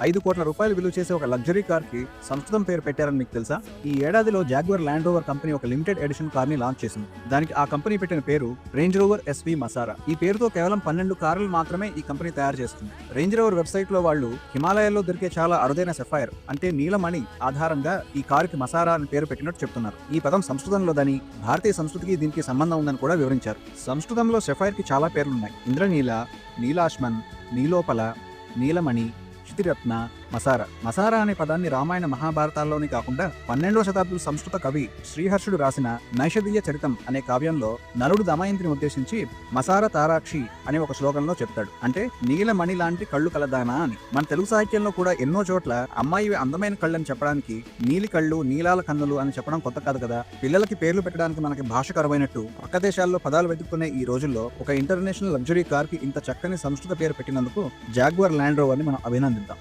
ఐదు కోట్ల రూపాయలు విలువ చేసే ఒక లగ్జరీ కార్కి సంస్కృతం పేరు పెట్టారని మీకు తెలుసా? ఈ ఏడాదిలో జాగ్వర్ ల్యాండ్ రోవర్ కంపెనీ ఒక లిమిటెడ్ ఎడిషన్ కార్ని లాంచ్ చేసింది. దానికి ఆ కంపెనీ పెట్టిన పేరు రేంజ్ రోవర్ ఎస్వి మసారా ఈ పేరుతో కేవలం పన్నెండు కార్లు మాత్రమే ఈ కంపెనీ తయారు చేస్తుంది. రేంజ్ రోవర్ వెబ్సైట్లో వాళ్ళు హిమాలయాల్లో దొరికే చాలా అరుదైన సెఫైర్ అంటే నీలమణి ఆధారంగా ఈ కారుకి మసారా అని పేరు పెట్టినట్టు చెప్తున్నారు. ఈ పదం సంస్కృతంలో దాని భారతీయ సంస్కృతికి దీనికి సంబంధం ఉందని కూడా వివరించారు. సంస్కృతంలో సెఫైర్కి చాలా పేర్లున్నాయి. ఇంద్రనీల నీలాష్మన్ నీలోపల నీలమణి श्रीरत्ना మసారా. మసారా అనే పదాన్ని రామాయణ మహాభారతాల్లోనే కాకుండా పన్నెండవ శతాబ్దం సంస్కృత కవి శ్రీహర్షుడు రాసిన నైషధీయ చరితం అనే కావ్యంలో నలుడు దమయంతిని ఉద్దేశించి మసార తారాక్షి అనే ఒక శ్లోకంలో చెప్తాడు. అంటే నీలమణి లాంటి కళ్ళు కలదానా అని. మన తెలుగు సాహిత్యంలో కూడా ఎన్నో చోట్ల అమ్మాయి అందమైన కళ్ళని చెప్పడానికి నీలి కళ్ళు నీలాల కన్నులు అని చెప్పడం కొత్త కాదు కదా. పిల్లలకి పేర్లు పెట్టడానికి మనకి భాష కరువైనట్టు పక్క దేశాల్లో పదాలు వెతుక్కునే ఈ రోజుల్లో ఒక ఇంటర్నేషనల్ లగ్జరీ కార్కి ఇంత చక్కని సంస్కృత పేరు పెట్టినందుకు జాగ్వర్ ల్యాండ్ రోవర్ని మనం అభినందిద్దాం.